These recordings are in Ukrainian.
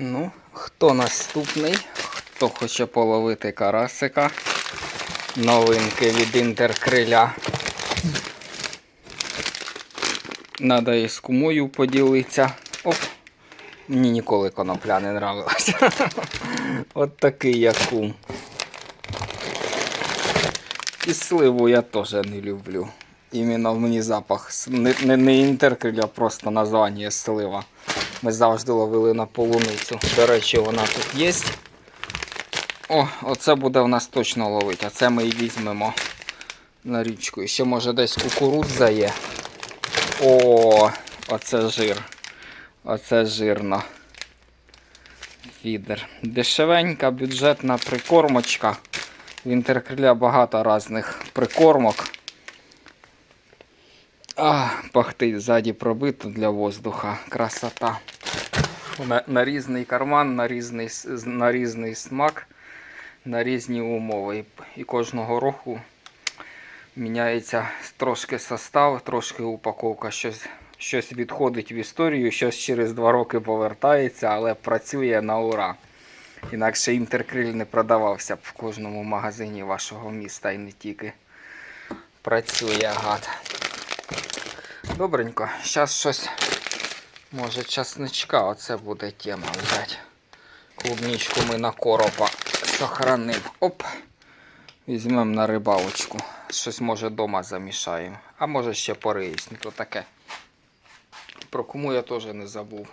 Ну, хто наступний? Хто хоче половити карасика? Новинки від інтеркриля. Надо і з кумою поділитися. Оп. Мені ніколи конопля не нравилася. От такий я кум. І сливу я теж не люблю. Іменно мені запах не, не, не інтеркриль, а просто названня слива. Ми завжди ловили на полуницю. До речі, вона тут є. О, оце буде в нас точно ловити, а це ми і візьмемо на річку. І ще може десь кукурудза є. О, оце жир. Оце жирно. Фідер. Дешевенька, бюджетна прикормочка. В інтеркриля багато різних прикормок. А, пахтить ззаді пробито для воздуха. Красота. На, на різний карман, на різний, на різний смак, на різні умови. І, і кожного року міняється трошки состав, трошки упаковка. Щось, щось відходить в історію, щось через два роки повертається, але працює на ура. Інакше інтеркриль не продавався б в кожному магазині вашого міста і не тільки. Працює гад. Добренько, зараз щось. Може часничка, оце буде тема взяти. Клубничку ми на коропа сохранив. Оп. Візьмемо на рибалочку. Щось може дома замішаємо. А може ще пориюсь, то таке. Про кому я теж не забув.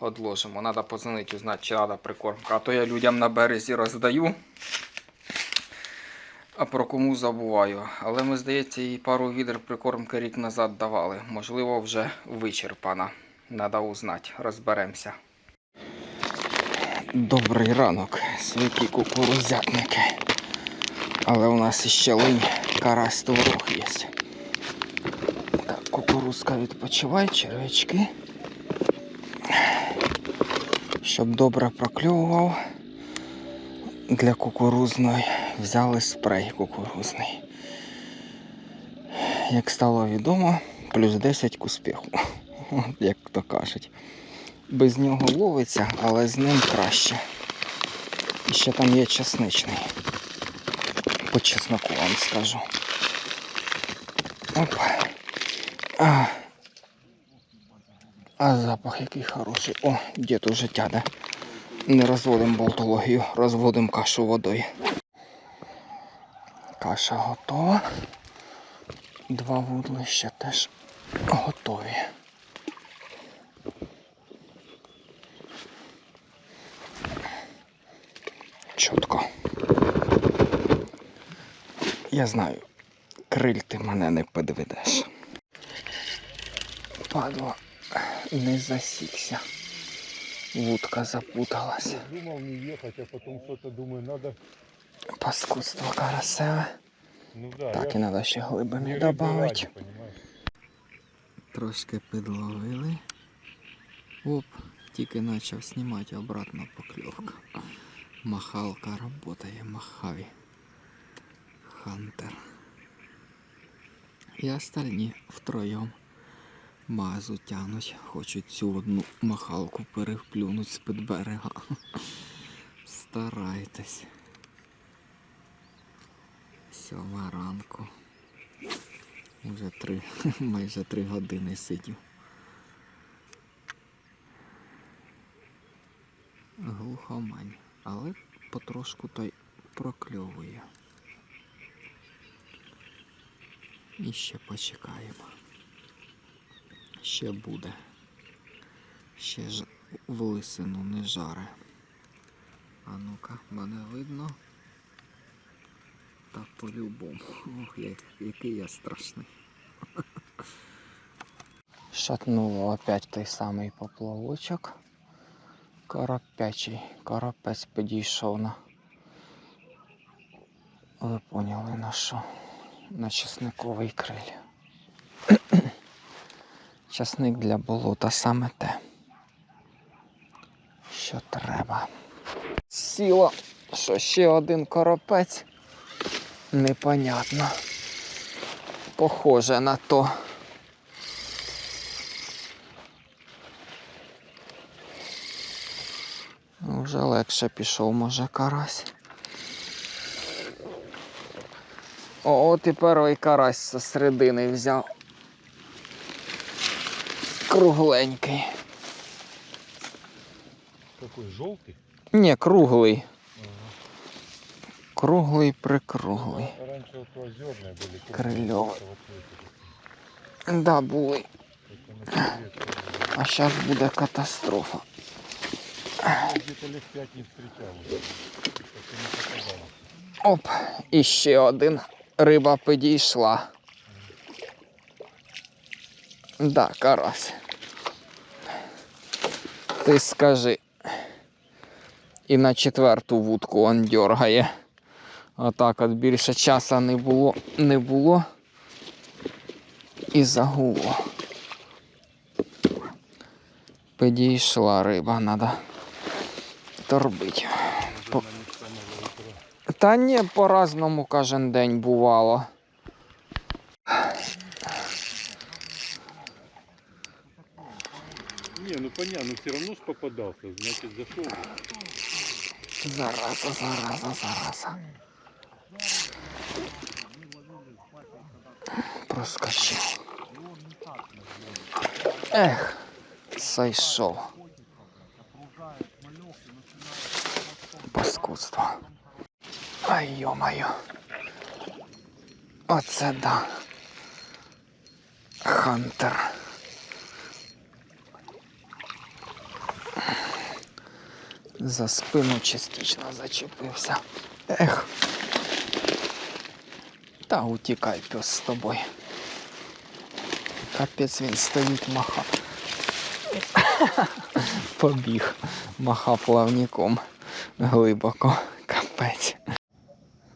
Одложимо. Надо позвонити, узнати, чи треба прикормка. А то я людям на березі роздаю. А про кому забуваю. Але ми, здається, їй пару відер прикормки рік назад давали. Можливо, вже вичерпана. Надо узнати. Розберемося. Добрий ранок, святі кукурузятники. Але у нас іще линь карась творог є. Так, кукурузка відпочиває, червячки. Щоб добре прокльовував. Для кукурузної взяли спрей кукурузний. Як стало відомо, плюс 10 к успіху. Як то кажуть. Без нього ловиться, але з ним краще. І ще там є чесничний. По чесноку вам скажу. Опа. А, а запах який хороший. О, дід уже тяде. Не розводимо болтологію, розводимо кашу водою. Каша готова. Два вудлища теж готові. Чітко. Я знаю, криль ти мене не підведеш. Падла, не засікся. Вудка запуталась. Думал не ехать, а потом что-то думаю, надо. Паскудство карасеве. Ну да, Так, і треба ще глибини не додати. Трошки підловили. Оп, тільки почав знімати обратно покльовка. Махалка працює, махаві. Хантер. І остальні втроєм мазу тянуть. Хочуть цю одну махалку переплюнуть з-під берега. Старайтесь. Сьома ранку. Уже три, майже три години сидів. Глухомань, але потрошку той прокльовує. І ще почекаємо. Ще буде. Ще ж в лисину не жаре. А ну-ка, мене видно. Та по-любому. Ох, який я страшний. Шатнуло опять той самий поплавочок. Коропячий. Коропець підійшов на. Ви поняли на що? На чесниковий криль. Часник для болота саме те. Що треба. Сіло, що ще один коропець. Непонятно. Похоже на то. Вже легше пішов, може, карась. О, от і перший карась зі середини взяв. Кругленький. Какой желтый? Ні, круглий. Круглий прикруглий. Раньше вот озерные были. Крылёвые. Вот эти. Да, були. Это на цвет, э, А зараз буде катастрофа. я Где-то лет пять не встречал. уже. Как-то не попадалось. Оп, і ще один. Риба підійшла. Да, карась. Ти скажи. І на четверту вудку он дергає. Отак от більше часу не було, не було. І загуло. Підійшла риба, треба торбить. По-. Та ні, по-разному кожен день бувало. Не, ну понятно, но все равно ж попадался, значит зашел. Зараза, зараза, зараза. Проскочив. Ех, зайшов. Паскудство. Ай, йо-моє. Оце да. Хантер. За спину частично зачепився. Ех. Та утікай, пес з тобою. Капець він стоїть маха. Побіг. Маха плавником глибоко. Капець.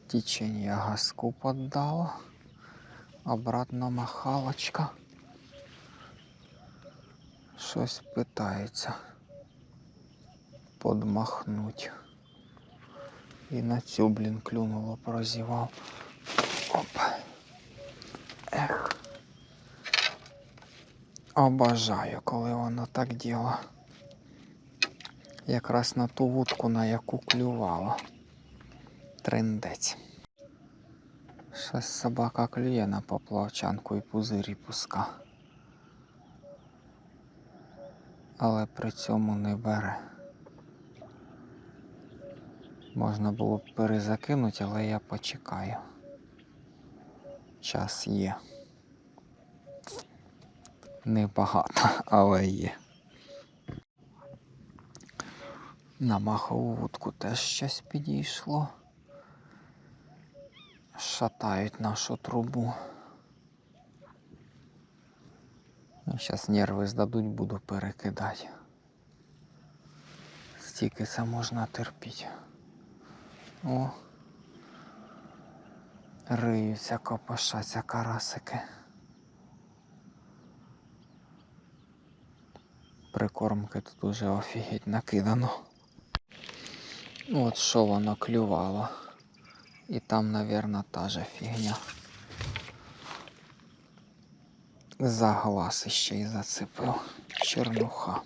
Течення газку поддало. Обратно махалочка. Щось питається подмахнуть. І на цю, блін, клюнуло, прозівав. Оп. Ех. Обожаю, коли воно так діло. Якраз на ту вудку, на яку клювало. Трендець. Щось собака клює на поплавчанку і пузирі пуска. Але при цьому не бере. Можна було б перезакинути, але я почекаю. Час є. Небагато, але є. На махову вудку теж щось підійшло. Шатають нашу трубу. Зараз нерви здадуть, буду перекидати. Стільки це можна терпіти. О. Риються, копошаться карасики. Прикормки тут уже офігеть накидано. От що воно клювало. І там, навірно, та же фігня. За глаз іще й зацепив. Чернуха.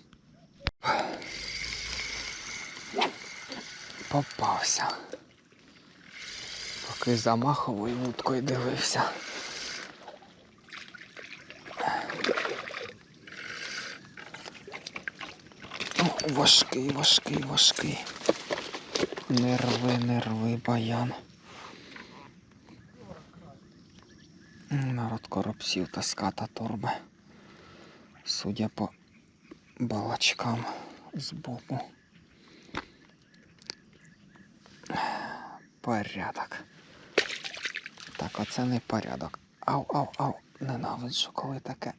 Попався. Поки за маховою вудкою дивився. Важкий, важкий, важкий. Нерви, нерви, баян. Народ коробців та ската торби. Судя по балачкам збоку. Порядок. Так, оце не порядок. Ау, ау, ау. Ненавиджу, коли таке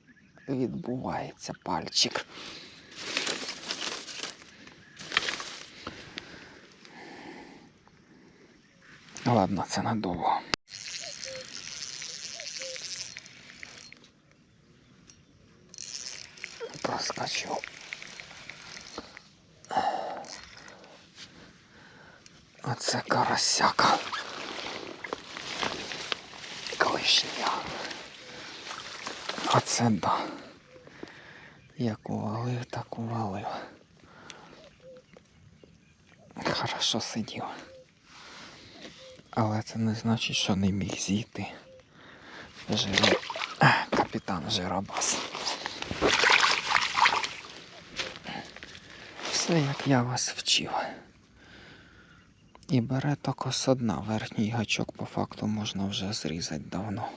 відбувається пальчик. Ладно, це надовго. Проскочу. Оце карасяка. Клишня. Оце да. Як увалив, так увалив. Хорошо сидів. Але це не значить, що не міг зійти. Жиро... Капітан Жиробас. Все, як я вас вчив. І бере тільки з одна. Верхній гачок по факту можна вже зрізати давно.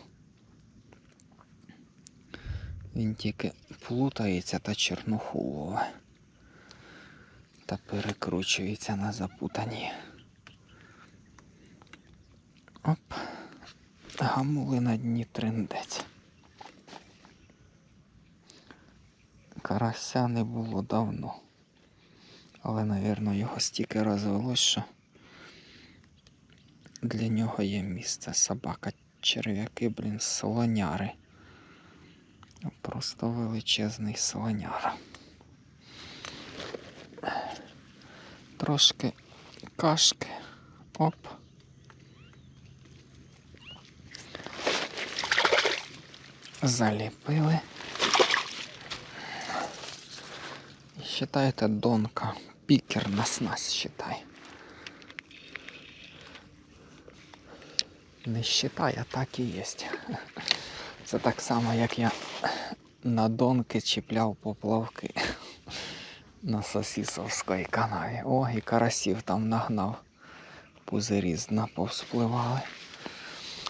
Він тільки плутається та чернуху лове. Та перекручується на запутані. Оп. Гамули на дні триндець. Карася не було давно. Але, навірно, його стільки розвелось, що для нього є місце. Собака, черв'яки, блін, слоняри. Просто величезний слоняр. Трошки кашки. Оп. Заліпили. І считайте донка. Пікер на снасть считай. Не считай, а так і є. Це так само, як я на донки чіпляв поплавки на Сосісовській канаві. О, і карасів там нагнав. Пузирі з дна повспливали.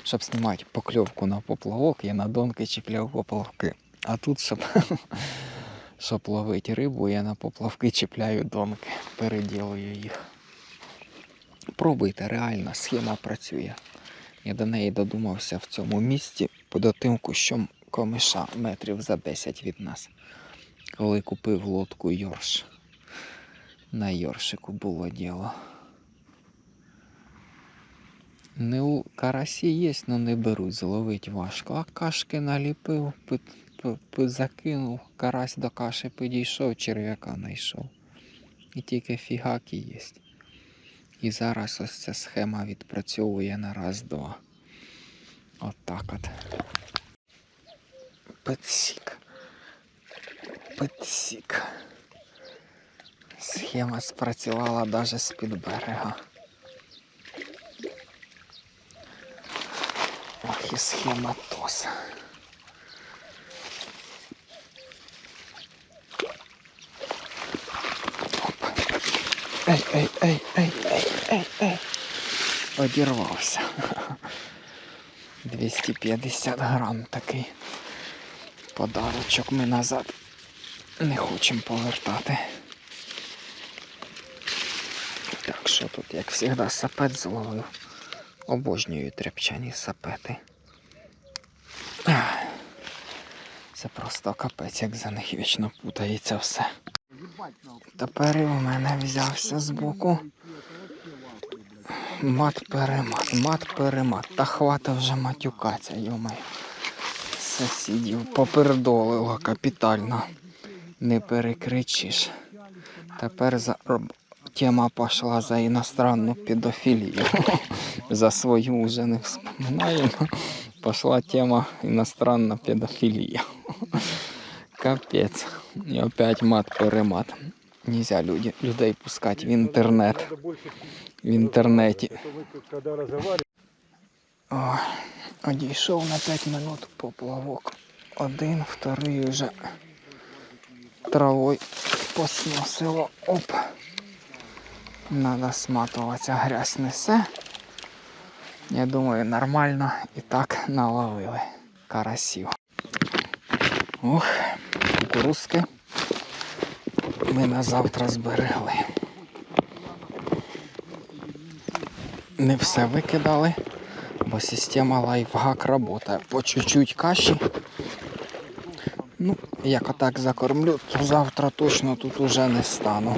Щоб знімати покльовку на поплавок, я на донки чіпляв поплавки. А тут, щоб, щоб ловити рибу, я на поплавки чіпляю донки, переділую їх. Пробуйте, реально, схема працює. Я до неї додумався в цьому місці під тим кущом комиша метрів за 10 від нас. Коли купив лодку Йорш. На Йоршику було діло. Не у карасі є, але не беруть, зловить важко. А кашки наліпив, пи- пи- пи- закинув, карась до каші підійшов, черв'яка знайшов. І тільки фігаки є. І зараз ось ця схема відпрацьовує на раз-два. От так от. Підсік. Підсік. Схема спрацювала навіть з-під берега. Ох, і схема ТОС. Ей, ей, ей, ей, ей, ей, ей. Одірвався. 250 грам такий подарочок ми назад не хочемо повертати. Так що тут, як завжди, сапет зловив. Обожнюю тряпчані сапети. Це просто капець, як за них вічно путається все. Тепер і у мене взявся збоку. Мат-перемат, мат-перемат. Та хвата вже матюкаться, йомай. Сусідів попередолило капітально. Не перекричиш. Тепер за... тема пішла за іностранну педофілію. за свою вже не вспоминаємо. Пішла тема іностранна педофілія. Капець. І опять мат-перемат. Нельзя люди, людей пускати в інтернет. В інтернеті. это вы как- когда разговариваете, О, одійшов на 5 минут поплавок. Один, вторий вже травою посносило. Оп. Надо сматуватися, грязь несе. Я думаю, нормально і так наловили карасів. Ух, кукурузки ми на завтра зберегли. Не все викидали, бо система лайфхак працює. По чуть-чуть каші. Ну, як отак закормлю, то завтра точно тут уже не стану.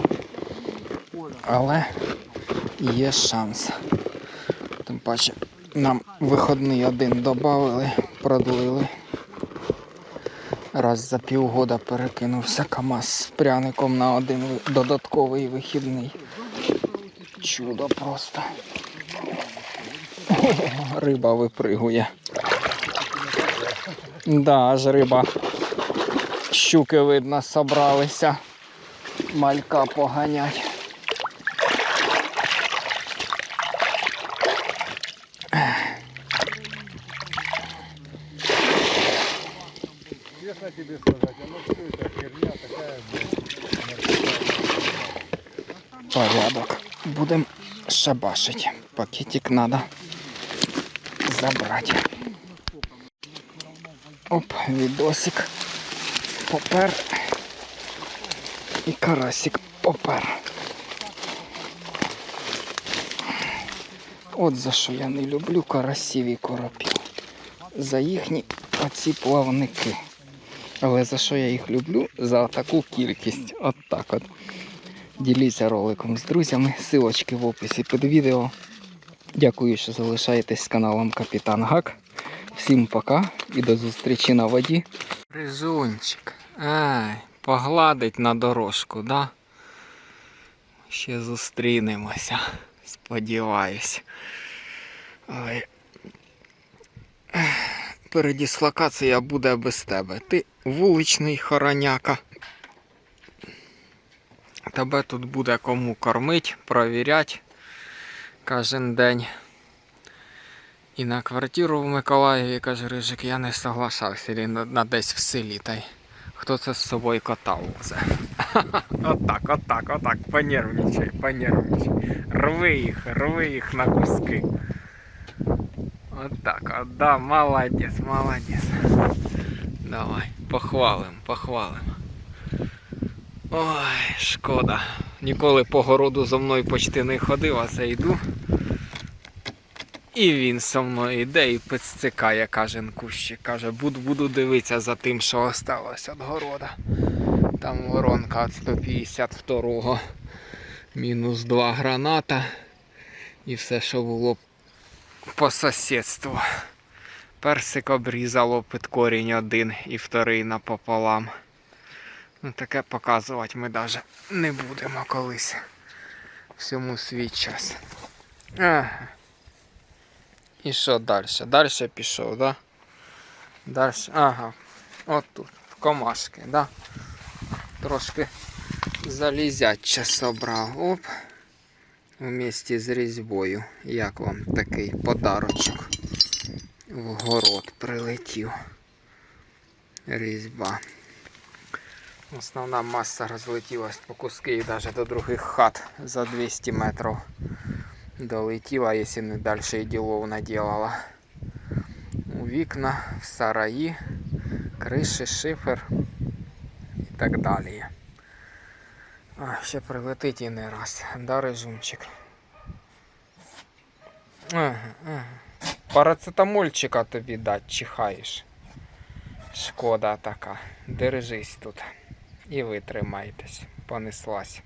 Але є шанс. Тим паче нам виходний один додали, продлили. Раз за півгода перекинувся КАМАЗ з пряником на один додатковий вихідний. Чудо просто. Риба випригує. Да, аж риба. Щуки, видно, собралися. Малька поганять. Сколько тебе сказать? А ну что это херня такая, блядь, Порядок. Будемо шабашить. Пакетик треба забрати. Оп, відосик. Попер. І карасик попер. От за що я не люблю карасів і коропів. За їхні оці плавники. Але за що я їх люблю? За таку кількість. От так от. Діліться роликом з друзями. Силочки в описі під відео. Дякую, що залишаєтесь з каналом Капітан Гак. Всім пока і до зустрічі на воді. Рижунчик. Ай, погладить на дорожку, да? Ще зустрінемося. Сподіваюсь. Ой. Ех, Передислокація буде без тебе. Ти вуличний хороняка. Тебе тут буде кому кормить, провірять кожен день. І на квартиру в Миколаєві каже Рижик, я не соглашався на, на десь в селі. Та й хто це з собою кота возе. Отак, отак, отак, понервничай, понервничай. Рви їх, рви їх на куски. Отак, от, да, молодець, молодець. Давай, похвалим, похвалим. Ой, шкода. Ніколи по городу за мною почти не ходив, а це йду. І він со мною йде і підстикає кожен кущик. Каже, буду, буду дивитися за тим, що осталось від города. Там воронка від 152-го. Мінус 2 граната. І все, що було по сусідству. Персик обрізало під корінь один і вторий напополам. Ну, таке показувати ми навіть не будемо колись. Всьому свій час. Ага. І що далі? Далі пішов, да? Далі. Ага. От тут, в комашки, да? Трошки залізяче собрав. Оп. Вместе з різьбою. Як вам такий подарочок? В город прилетів. Різьба. Основна маса розлетілась по куски і навіть до других хат за 200 метрів долетіла, якщо не далі і ділов наділала. У вікна, в сараї, криші, шифер і так далі. А, ще прилетить і не раз. Да, режимчик? Парацетамольчика тобі дать, чихаєш. Шкода така. Держись тут. І ви тримайтесь. Понеслась.